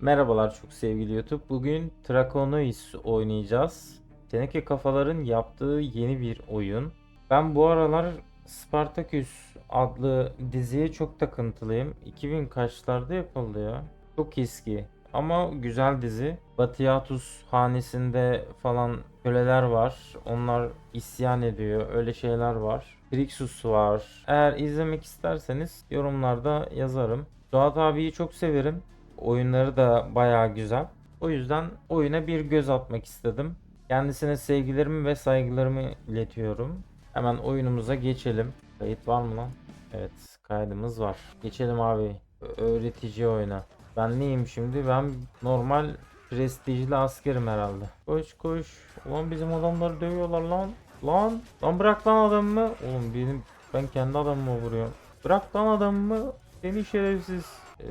Merhabalar çok sevgili YouTube. Bugün Draconois oynayacağız. Teneke Kafaların yaptığı yeni bir oyun. Ben bu aralar Spartacus adlı diziye çok takıntılıyım. 2000 kaçlarda yapıldı ya? Çok eski. Ama güzel dizi. Batiatus hanesinde falan köleler var. Onlar isyan ediyor. Öyle şeyler var. Krixus var. Eğer izlemek isterseniz yorumlarda yazarım. Suat abiyi çok severim. Oyunları da bayağı güzel. O yüzden oyuna bir göz atmak istedim. Kendisine sevgilerimi ve saygılarımı iletiyorum. Hemen oyunumuza geçelim. Kayıt var mı lan? Evet, kaydımız var. Geçelim abi. Öğretici oyuna. Ben neyim şimdi? Ben normal prestijli askerim herhalde. Koş koş. Ulan bizim adamları dövüyorlar lan. Lan. Lan bırak lan adamımı. Oğlum benim ben kendi adamımı vuruyorum. Bırak lan adamımı. Seni şerefsiz. Ee,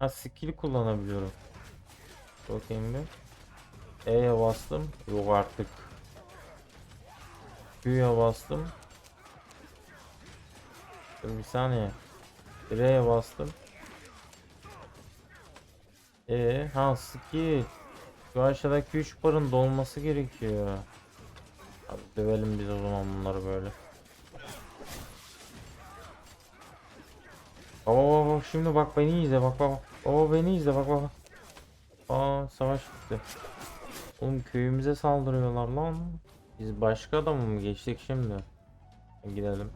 ha skill kullanabiliyorum. Bakayım bir. E'ye bastım. Yok artık. Q'ya bastım. Dur bir saniye. R'ye bastım. E ha skill. Şu aşağıdaki 3 barın dolması gerekiyor. Abi dövelim biz o zaman bunları böyle. Baba bak şimdi bak beni izle bak bak. Baba beni izle bak bak. Aa savaş bitti. Oğlum köyümüze saldırıyorlar lan. Biz başka adamı mı geçtik şimdi? Gidelim.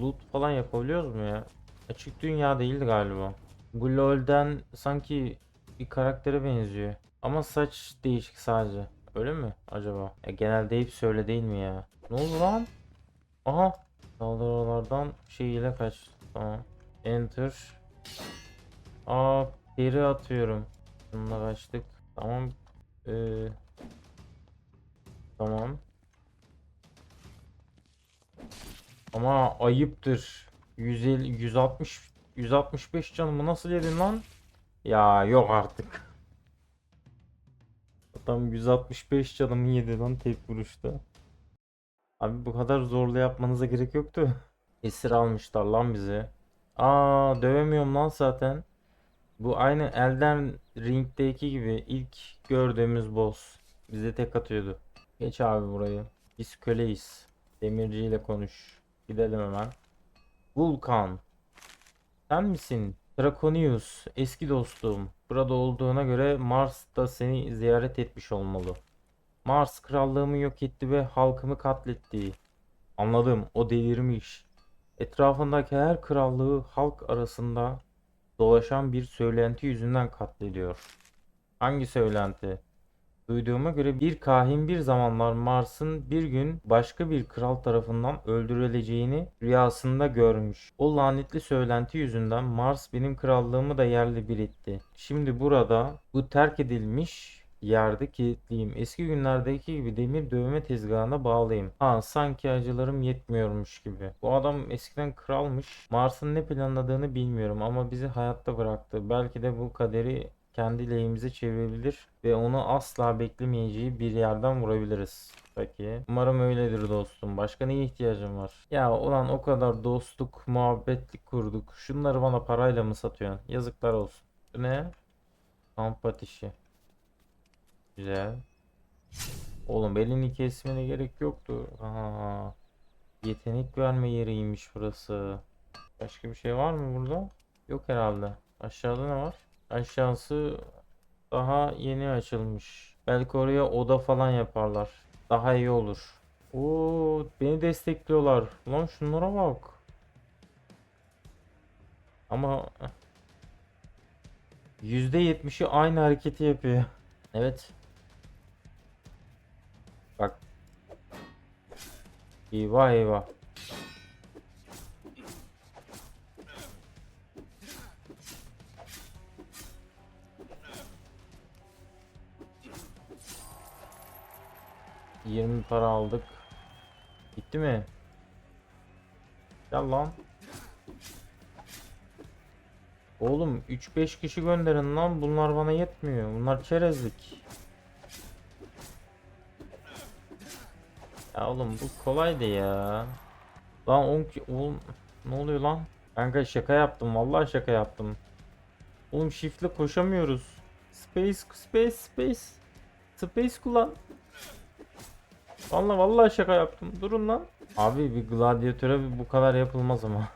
Loot falan yapabiliyoruz mu ya? Açık dünya değildi galiba. Bu LoL'den sanki bir karaktere benziyor. Ama saç değişik sadece. Öyle mi acaba? Ya genelde hep öyle değil mi ya? Ne oldu lan? Aha. Saldırılardan şey ile kaç. Tamam. Enter. Aa peri atıyorum. Bununla kaçtık. Tamam. Ee, tamam. Ama ayıptır. 150 160 165 canımı nasıl yedin lan? Ya yok artık. Adam 165 canımı yedi lan tek vuruşta. Abi bu kadar zorlu yapmanıza gerek yoktu. Esir almışlar lan bizi. Aa dövemiyorum lan zaten. Bu aynı Elden Ring'deki gibi ilk gördüğümüz boss. Bize tek atıyordu. Geç abi burayı. Biz köleyiz. Demirciyle konuş. Gidelim hemen. Vulkan. Sen misin? Drakonius, eski dostum. Burada olduğuna göre Mars da seni ziyaret etmiş olmalı. Mars krallığımı yok etti ve halkımı katletti. Anladım, o delirmiş. Etrafındaki her krallığı halk arasında dolaşan bir söylenti yüzünden katlediyor. Hangi söylenti? Duyduğuma göre bir kahin bir zamanlar Mars'ın bir gün başka bir kral tarafından öldürüleceğini rüyasında görmüş. O lanetli söylenti yüzünden Mars benim krallığımı da yerle bir etti. Şimdi burada bu terk edilmiş yerde kilitliyim. Eski günlerdeki gibi demir dövme tezgahına bağlıyım. Ha sanki acılarım yetmiyormuş gibi. Bu adam eskiden kralmış. Mars'ın ne planladığını bilmiyorum ama bizi hayatta bıraktı. Belki de bu kaderi kendi lehimize çevirebilir ve onu asla beklemeyeceği bir yerden vurabiliriz. Peki. Umarım öyledir dostum. Başka neye ihtiyacım var? Ya ulan o kadar dostluk, muhabbetlik kurduk. Şunları bana parayla mı satıyorsun? Yazıklar olsun. Ne? Kamp ateşi. Güzel. Oğlum belini kesmene gerek yoktu. Aha. Yetenek verme yeriymiş burası. Başka bir şey var mı burada? Yok herhalde. Aşağıda ne var? Aşağısı daha yeni açılmış. Belki oraya oda falan yaparlar. Daha iyi olur. Oo, beni destekliyorlar. Lan şunlara bak. Ama %70'i aynı hareketi yapıyor. Evet. Bak. Eyvah eyvah. Yirmi para aldık. Bitti mi? Gel lan. Oğlum 3-5 kişi gönderin lan. Bunlar bana yetmiyor. Bunlar çerezlik. Ya oğlum bu kolaydı ya. Lan 10 ki oğlum ne oluyor lan? Kanka şaka yaptım. Vallahi şaka yaptım. Oğlum shift'le koşamıyoruz. Space, space, space. Space kullan. Vallahi vallahi şaka yaptım. Durun lan. Abi bir gladyatöre bu kadar yapılmaz ama.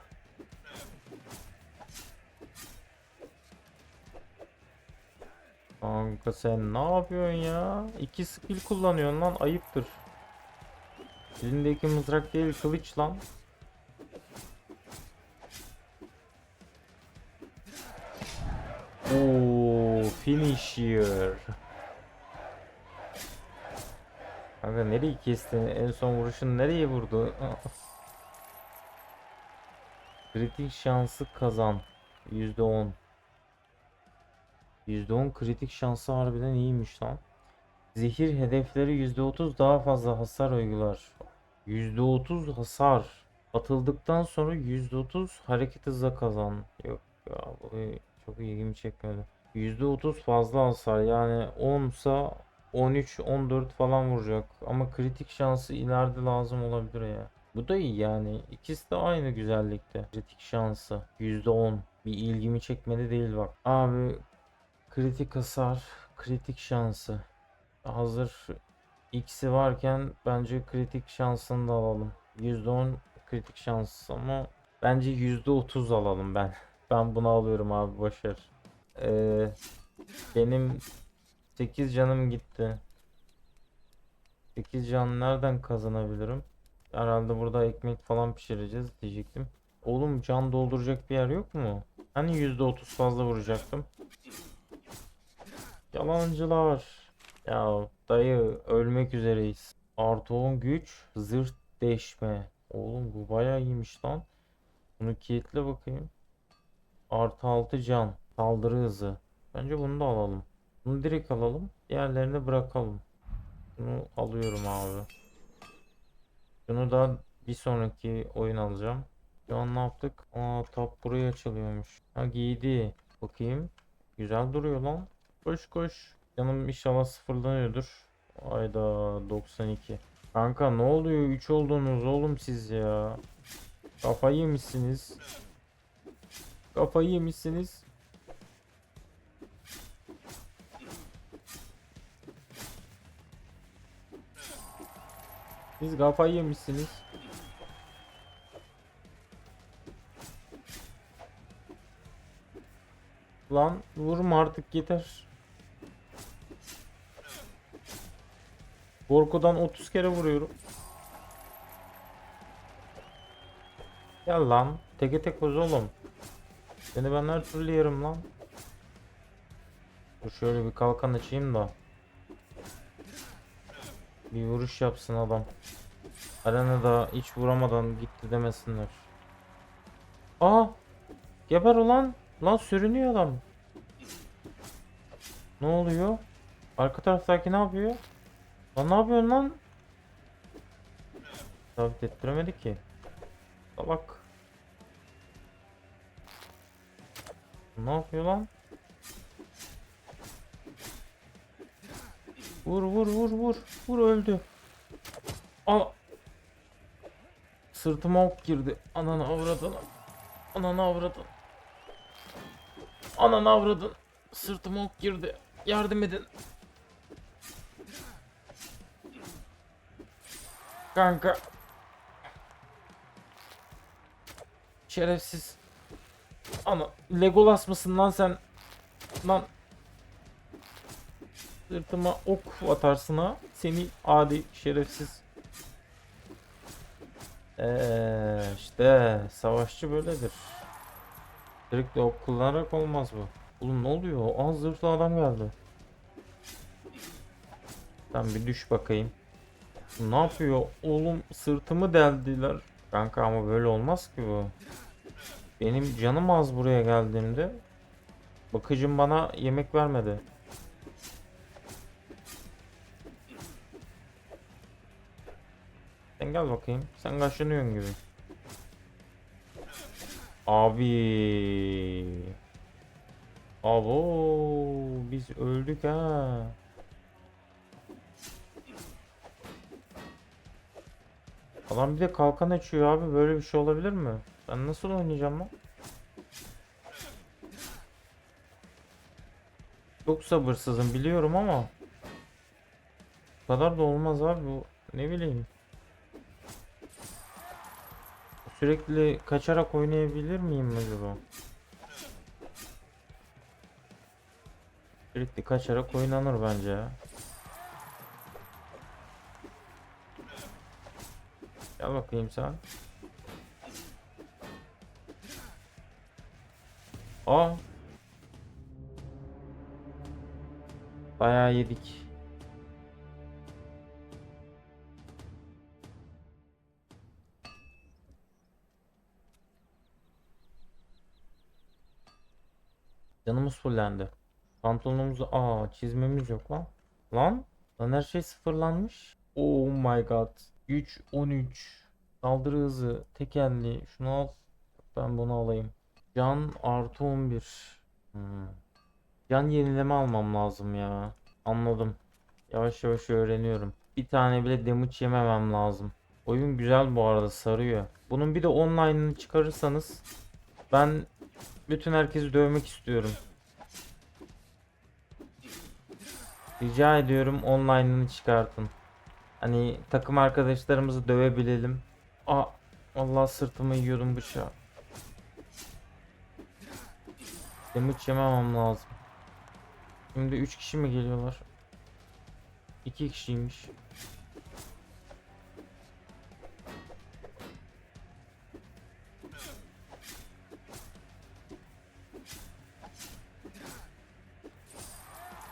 Kanka sen ne yapıyorsun ya? İki skill kullanıyorsun lan ayıptır. Elindeki mızrak değil kılıç lan. Oo, finisher. Kanka nereyi kesti? En son vuruşun nereye vurdu? Kritik şansı kazan. %10. %10 kritik şansı harbiden iyiymiş lan. Zehir hedefleri %30 daha fazla hasar uygular. %30 hasar. Atıldıktan sonra %30 hareket hızı kazan. Yok ya bu çok ilgimi çekmedi. %30 fazla hasar yani 10 sa 13 14 falan vuracak ama kritik şansı ileride lazım olabilir ya. Bu da iyi yani. İkisi de aynı güzellikte. Kritik şansı %10. Bir ilgimi çekmedi değil bak. Abi kritik hasar, kritik şansı. Hazır ikisi varken bence kritik şansını da alalım. %10 kritik şans ama bence %30 alalım ben. Ben bunu alıyorum abi boşver. Ee, benim 8 canım gitti. 8 can nereden kazanabilirim? Herhalde burada ekmek falan pişireceğiz diyecektim. Oğlum can dolduracak bir yer yok mu? Hani %30 fazla vuracaktım. Yalancılar. Ya dayı ölmek üzereyiz. Artı 10 güç, zırh deşme. Oğlum bu bayağı iyiymiş lan. Bunu kilitle bakayım. Artı 6 can, saldırı hızı. Bence bunu da alalım. Bunu direkt alalım. Diğerlerini bırakalım. Bunu alıyorum abi. Bunu da bir sonraki oyun alacağım. Şu an ne yaptık? Aa tap buraya açılıyormuş. Ha giydi. Bakayım. Güzel duruyor lan. Koş koş. Canım inşallah sıfırlanıyordur. Ayda 92. Kanka ne oluyor? 3 oldunuz oğlum siz ya. Kafayı yemişsiniz. Kafayı yemişsiniz. Siz kafayı yemişsiniz. Lan vurma artık yeter. Korkudan 30 kere vuruyorum. Gel lan. Teke tek koz oğlum. Seni ben her türlü yerim lan. Dur şöyle bir kalkan açayım da. Bir vuruş yapsın adam. Arenada hiç vuramadan gitti demesinler. Aa! Geber ulan. Lan sürünüyor adam. Ne oluyor? Arka taraftaki ne yapıyor? Lan ne yapıyorsun lan? Sabit ettiremedik ki. Salak. Ne yapıyor lan? Vur vur vur vur. Vur öldü. Aa. Sırtıma ok girdi. Ananı avradın. Ananı avradın. Ananı avradın. Sırtıma ok girdi. Yardım edin. Kanka. Şerefsiz. Ana Legolas mısın lan sen? Lan. Sırtıma ok atarsın ha. Seni adi şerefsiz. Eee işte savaşçı böyledir. Sürekli ok kullanarak olmaz bu. Oğlum ne oluyor? Az zırhlı adam geldi. Sen bir düş bakayım. Ne yapıyor? Oğlum sırtımı deldiler. Kanka ama böyle olmaz ki bu. Benim canım az buraya geldiğimde. Bakıcım bana yemek vermedi. Sen gel bakayım. Sen kaşınıyorsun gibi. Abi. Abo biz öldük ha. Adam bir de kalkan açıyor abi böyle bir şey olabilir mi? Ben nasıl oynayacağım lan? Çok sabırsızım biliyorum ama bu kadar da olmaz abi bu ne bileyim. Sürekli kaçarak oynayabilir miyim acaba? Sürekli kaçarak oynanır bence ya. Gel bakayım sen. Aa. Bayağı yedik. Canımız fullendi. Pantolonumuzu aa çizmemiz yok lan. Lan? Lan her şey sıfırlanmış. Oh my god. Güç 13. Saldırı hızı tekelli. Şunu al. Ben bunu alayım. Can artı 11. Hmm. Can yenileme almam lazım ya. Anladım. Yavaş yavaş öğreniyorum. Bir tane bile damage yememem lazım. Oyun güzel bu arada sarıyor. Bunun bir de online'ını çıkarırsanız ben bütün herkesi dövmek istiyorum. Rica ediyorum online'ını çıkartın. Hani takım arkadaşlarımızı dövebilelim. Aa, Allah sırtımı yiyordum bıçağı. Damage yememem lazım. Şimdi 3 kişi mi geliyorlar? 2 kişiymiş.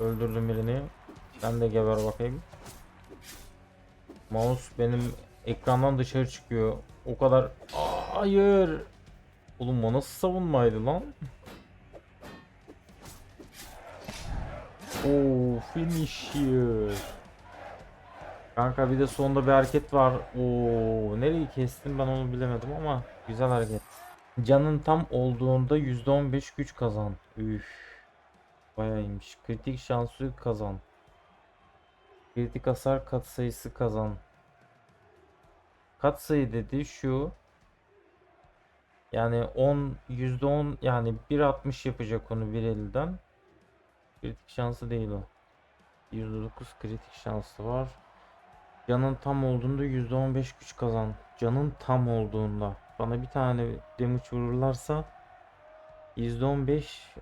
Öldürdüm birini. Sen de geber bakayım. Mouse benim ekrandan dışarı çıkıyor. O kadar... Hayır. Oğlum o nasıl savunmaydı lan? Oo finisher. Kanka bir de sonunda bir hareket var. Oo nereyi kestim ben onu bilemedim ama güzel hareket. Canın tam olduğunda %15 güç kazan. Üf. Bayağı iyiymiş. Kritik şansı kazan. Kritik hasar katsayısı kazan. Katsayı dedi şu. Yani 10 %10 yani 1.60 yapacak onu 1.50'den. Kritik şansı değil o. %9 kritik şansı var. Canın tam olduğunda %15 güç kazan. Canın tam olduğunda. Bana bir tane damage vururlarsa %15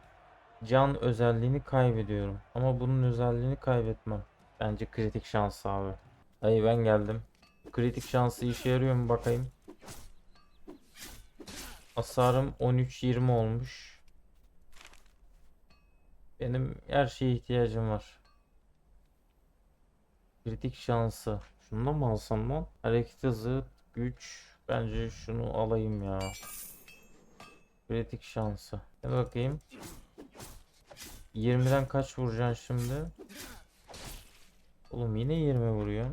can özelliğini kaybediyorum. Ama bunun özelliğini kaybetmem. Bence kritik şans abi. Hayır ben geldim. Kritik şansı işe yarıyor mu bakayım. Hasarım 13-20 olmuş. Benim her şeye ihtiyacım var. Kritik şansı. Şundan mı alsam lan? Hareket hızı, güç. Bence şunu alayım ya. Kritik şansı. Hadi bakayım. 20'den kaç vuracaksın şimdi? Oğlum yine 20 vuruyor.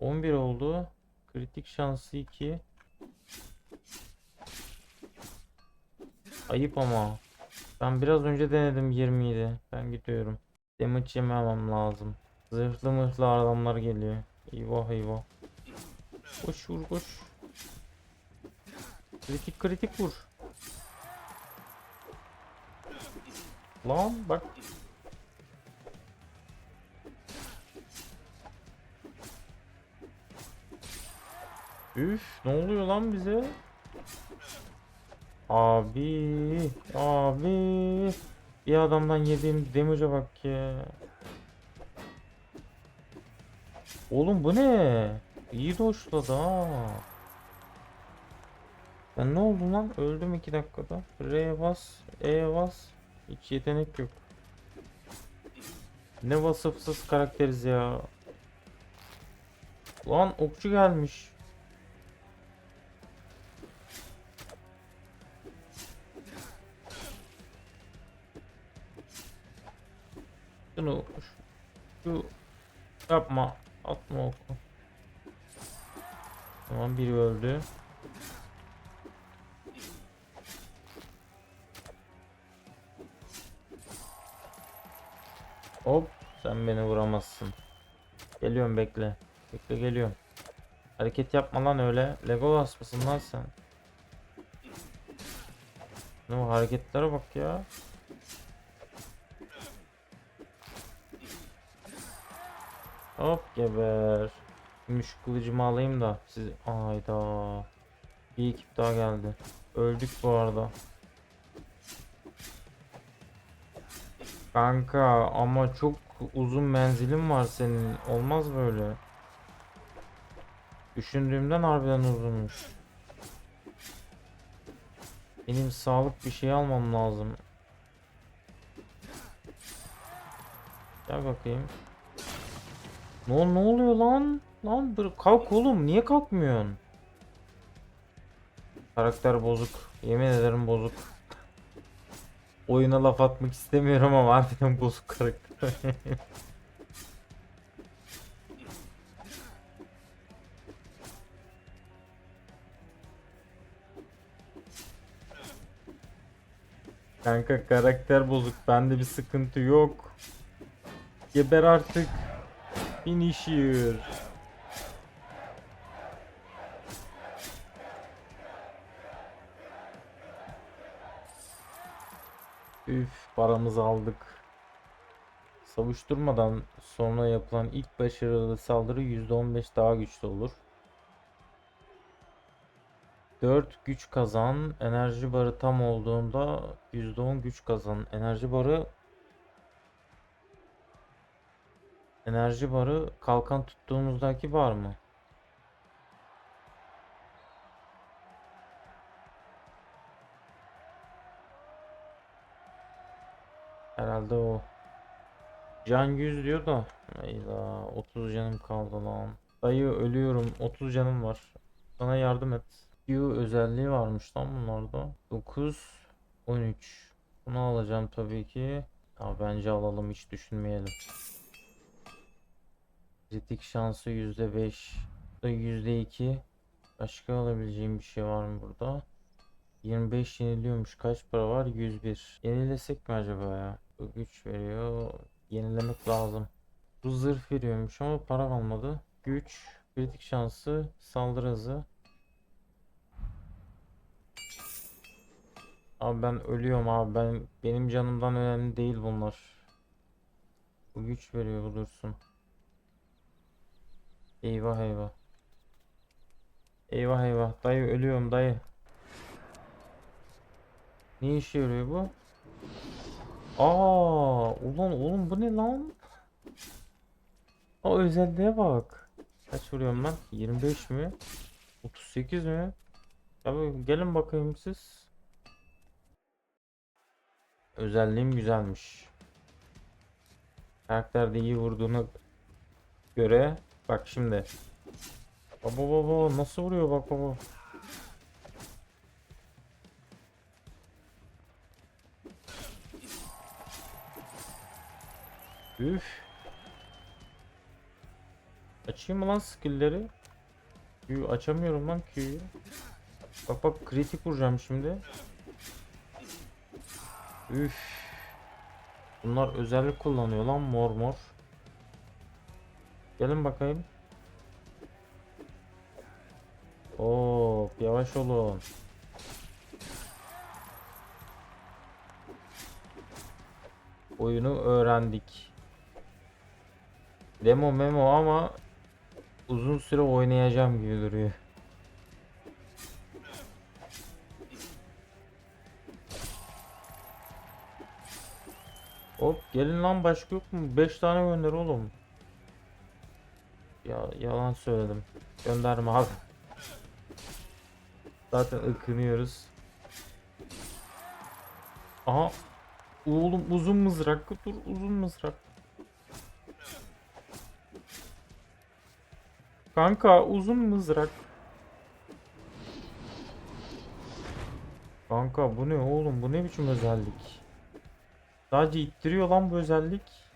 11 oldu. Kritik şansı 2. Ayıp ama. Ben biraz önce denedim 20 idi. Ben gidiyorum. Damage yememem lazım. Zırhlı mırhlı adamlar geliyor. Eyvah eyvah. Koş vur koş. Kritik kritik vur. Lan bak. Üf ne oluyor lan bize? Abi, abi. Bir adamdan yediğim damage'a bak ya. Oğlum bu ne? İyi doşladı ha. Ben ne oldu lan? Öldüm 2 dakikada. R bas, E bas. Hiç yetenek yok. Ne vasıfsız karakteriz ya. Lan okçu gelmiş. Şunu şu yapma atma oku. Tamam biri öldü. Hop sen beni vuramazsın. Geliyorum bekle. Bekle geliyorum. Hareket yapma lan öyle. Legolas mısın lan sen? Ne o hareketlere bak ya. Hop geber. Şimdi şu kılıcımı alayım da siz ayda. Bir ekip daha geldi. Öldük bu arada. Kanka ama çok uzun menzilin var senin. Olmaz böyle. Düşündüğümden harbiden uzunmuş. Benim sağlık bir şey almam lazım. Gel bakayım. Ne, ne oluyor lan? Lan kalk oğlum niye kalkmıyorsun? Karakter bozuk. Yemin ederim bozuk. Oyuna laf atmak istemiyorum ama harbiden bozuk karakter. Kanka karakter bozuk. Bende bir sıkıntı yok. Geber artık. Finisher. Üf paramızı aldık. Savuşturmadan sonra yapılan ilk başarılı saldırı %15 daha güçlü olur. 4 güç kazan. Enerji barı tam olduğunda %10 güç kazan. Enerji barı Enerji barı kalkan tuttuğumuzdaki var mı? Herhalde o. Can 100 diyor da. Eyvah 30 canım kaldı lan. Dayı ölüyorum 30 canım var. Bana yardım et. Q özelliği varmış lan bunlarda. 9 13. Bunu alacağım tabii ki. Ya bence alalım hiç düşünmeyelim. Kritik şansı %5. Da %2. Başka alabileceğim bir şey var mı burada? 25 yeniliyormuş. Kaç para var? 101. Yenilesek mi acaba ya? Bu güç veriyor. Yenilemek lazım. Bu zırh veriyormuş ama para kalmadı. Güç, kritik şansı, saldırı hızı. Abi ben ölüyorum abi. Ben benim canımdan önemli değil bunlar. Bu güç veriyor bu dursun. Eyvah eyvah. Eyvah eyvah. Dayı ölüyorum dayı. Ne işe yarıyor bu? Aa, ulan oğlum bu ne lan? O özelliğe bak. Kaç vuruyorum ben? 25 mi? 38 mi? Abi gelin bakayım siz. Özelliğim güzelmiş. Karakterde iyi vurduğuna göre bak şimdi. Baba baba nasıl vuruyor bak baba. Üf. Açayım mı lan skill'leri? Q açamıyorum lan Q'yu. Bak bak kritik vuracağım şimdi. Üf. Bunlar özellik kullanıyor lan mor mor. Gelin bakayım. Oo, yavaş olun. Oyunu öğrendik. Demo memo ama uzun süre oynayacağım gibi duruyor. Hop gelin lan başka yok mu? 5 tane gönder oğlum. Ya yalan söyledim. Gönderme abi. Zaten ıkınıyoruz. Aha. Oğlum uzun mızrak. Dur uzun mızrak. Kanka uzun mızrak. Kanka bu ne oğlum? Bu ne biçim özellik? Sadece ittiriyor lan bu özellik.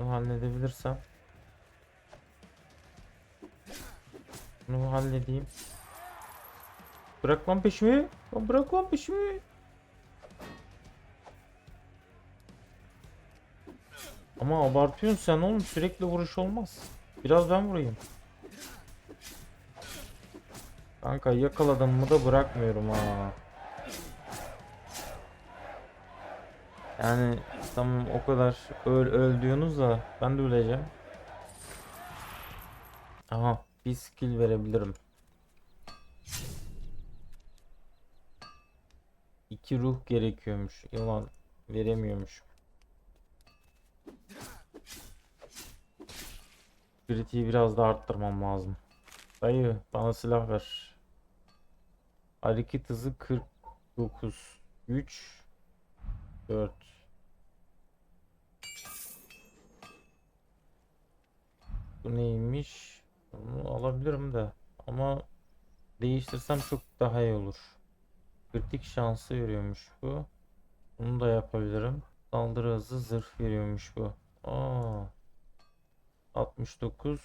Bunu halledebilirsem. Bunu halledeyim. Bırak lan peşimi. Lan bırak lan peşimi. Ama abartıyorsun sen oğlum sürekli vuruş olmaz. Biraz ben vurayım. Kanka yakaladım mı da bırakmıyorum ha. Yani tamam o kadar öl öl diyorsunuz da ben de öleceğim. Aha bir skill verebilirim. İki ruh gerekiyormuş. Yalan veremiyormuş. Kritiği biraz da arttırmam lazım. Dayı bana silah ver. Hareket hızı 49. 3 4 Bu neymiş? Bunu alabilirim de ama değiştirsem çok daha iyi olur. Kritik şansı veriyormuş bu. Bunu da yapabilirim. Saldırı hızı zırh veriyormuş bu. Aa. 69.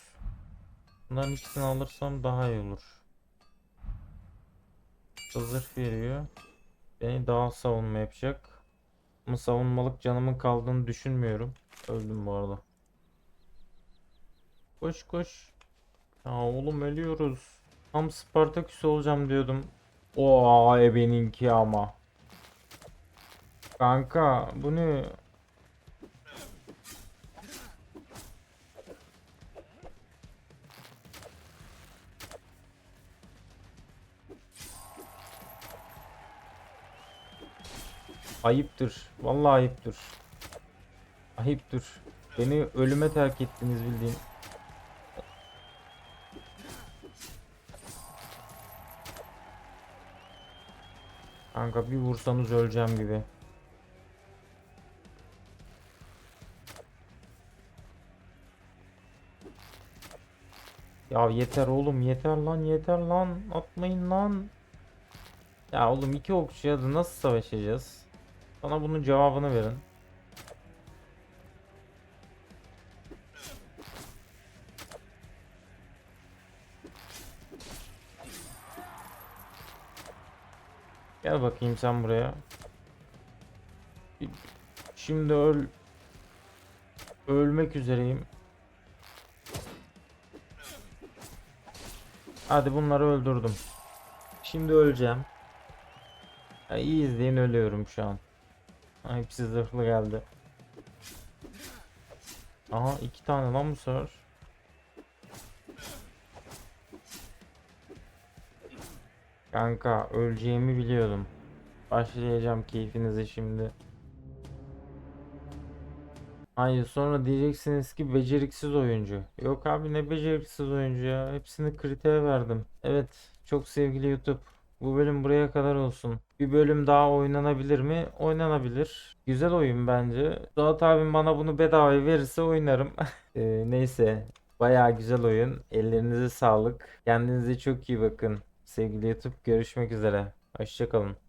Bunların ikisini alırsam daha iyi olur. Zırh veriyor. Beni daha savunma yapacak. Ama savunmalık canımın kaldığını düşünmüyorum. Öldüm bu arada. Koş koş. Ya oğlum ölüyoruz. Tam Spartaküs olacağım diyordum. O ebeninki ama. Kanka bu ne? Ayıptır. Vallahi ayıptır. Ayıptır. Beni ölüme terk ettiniz bildiğin. Kanka bir vursanız öleceğim gibi. Ya yeter oğlum yeter lan yeter lan atmayın lan. Ya oğlum iki okçuya da nasıl savaşacağız? Bana bunun cevabını verin. Gel bakayım sen buraya. Şimdi öl. Ölmek üzereyim. Hadi bunları öldürdüm. Şimdi öleceğim. Ya iyi izleyin ölüyorum şu an. Hepsi zırhlı geldi. Aha iki tane lan bu sefer. Kanka öleceğimi biliyordum. Başlayacağım keyfinize şimdi. Hayır sonra diyeceksiniz ki beceriksiz oyuncu. Yok abi ne beceriksiz oyuncu ya. Hepsini kritiğe verdim. Evet çok sevgili YouTube. Bu bölüm buraya kadar olsun. Bir bölüm daha oynanabilir mi? Oynanabilir. Güzel oyun bence. Suat abim bana bunu bedava verirse oynarım. Ee, neyse. Bayağı güzel oyun. Ellerinize sağlık. Kendinize çok iyi bakın. Sevgili YouTube görüşmek üzere. Hoşçakalın.